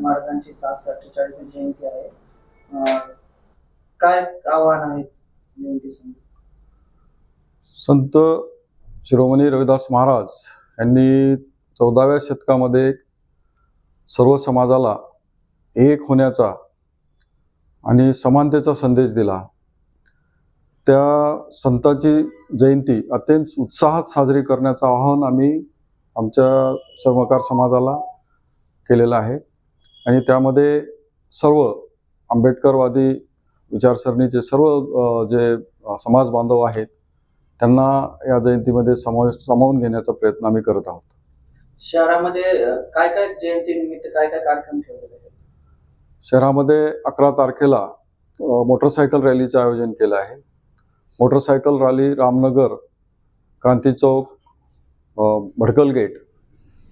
महाराज महाराजांची सातशे अठ्ठेचाळीस जयंती आहे. काय आव्हान आहे जयंती संत? शिरोमणी रविदास महाराज यांनी चौदाव्या शतकामध्ये सर्व समाजाला एक होण्याचा आणि समानतेचा संदेश दिला. त्या संतांची जयंती अत्यंत उत्साहात साजरी करण्याचं आवाहन आम्ही आमच्या सर्वकार समाजाला केलेलं आहे. आणि त्यामध्ये सर्व आंबेडकरवादी विचारसरणीचे सर्व जे समाज बांधव आहेत त्यांना या जयंतीमध्ये समावेश सामावून घेण्याचा प्रयत्न आम्ही करत आहोत. शहरामध्ये काय काय जयंती निमित्त काय काय कार्यक्रम आहेत? शहरामध्ये अकरा तारखेला मोटरसायकल रॅलीचं आयोजन केलं आहे. Motorcycle rally Ramnagar Kranti Chowk Bhadkal gate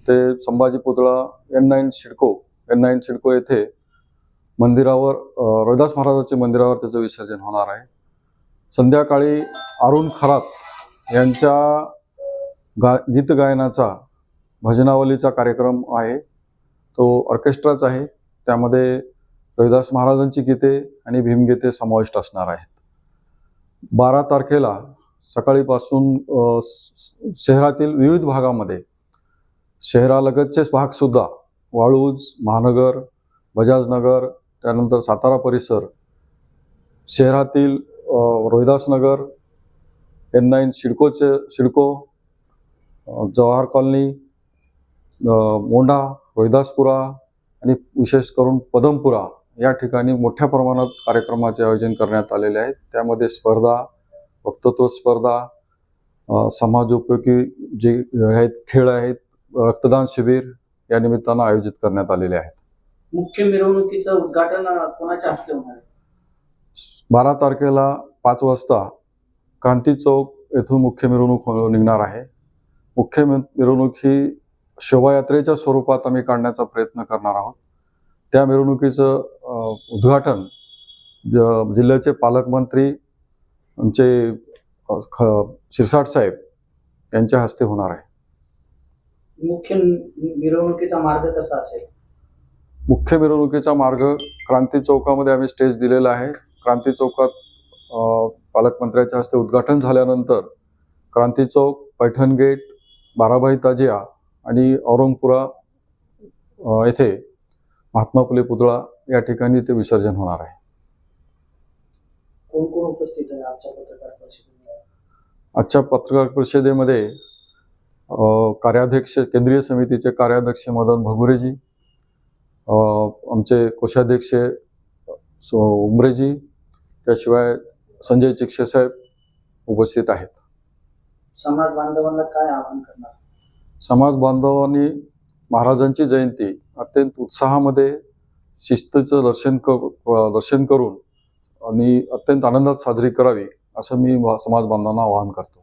ते संभाजी पुतळा N nine CIDCO N nine CIDCO येथे मंदिरावर अ, रविदास मंदिरावर त्याचं विसर्जन होणार आहे. संध्याकाळी अरुण खरात यांच्या गा गीत गायनाचा भजनावलीचा कार्यक्रम आहे. तो ऑर्केस्ट्राच आहे. त्यामध्ये रविदास महाराजांची गीते आणि भीमगीते समाविष्ट असणार आहेत. बारा तारखेला सकाळीपासून शहरातील विविध भागामध्ये शहरालगतचेच भाग सुद्धा वाळूज महानगर बजाजनगर त्यानंतर सातारा परिसर शहरातील रोहिदासनगर एन नाईन सिडकोचे सिडको जवाहर कॉलनी मोंढा रोहिदासपुरा आणि विशेष करून पदमपुरा या ठिकाणी मोठ्या प्रमाणात कार्यक्रमाचे आयोजन करण्यात आलेले आहे त्यामध्ये स्पर्धा वक्तृत्व स्पर्धा समाज समाजोपयोगी जे आहेत खेळ आहेत रक्तदान शिबिर या निमित्तानं आयोजित करण्यात आलेले आहेत. मुख्य मिरवणुकीचं उद्घाटन कोणाच्या हस्ते होणार आहे? बारा तारखेला पाच वाजता क्रांती चौक येथून मुख्य मिरवणूक हो- निघणार आहे. मुख्य मिरवणूक ही शोभायात्रेच्या स्वरूपात आम्ही काढण्याचा प्रयत्न करणार आहोत. त्या मिरवणुकीचं उद्घाटन जिल्ह्याचे पालकमंत्री आमचे ख- शिरसाट साहेब यांच्या हस्ते होणार आहे. मुख्य मिरवणुकीचा मार्ग कसा असेल? मुख्य मिरवणुकीचा मार्ग क्रांती चौकामध्ये आम्ही स्टेज दिलेला आहे. क्रांती चौकात पालकमंत्र्याच्या हस्ते उद्घाटन झाल्यानंतर क्रांती चौक पैठण गेट बाराभाई ताजिया आणि औरंगपुरा येथे महात्मा फुले पुतळा या ठिकाणी ते विसर्जन होणार आहे. कोण कोण उपस्थित आहे आजच्या पत्रकार परिषदेमध्ये? आजच्या पत्रकार परिषदेमध्ये कार्याध्यक्ष केंद्रीय समितीचे कार्याध्यक्ष मदन भगुरेजी अ, आमचे कोषाध्यक्ष सो उमरेजी त्याशिवाय संजय चिक्षे साहेब उपस्थित आहेत. समाज बांधवांना काय आवाहन करणार? समाज बांधवांनी महाराजांची जयंती अत्यंत उत्साहामध्ये शिस्तीचं दर्शन क दर्शन करून आणि अत्यंत आनंदात साजरी करावी असं मी समाज बांधवांना आवाहन करतो.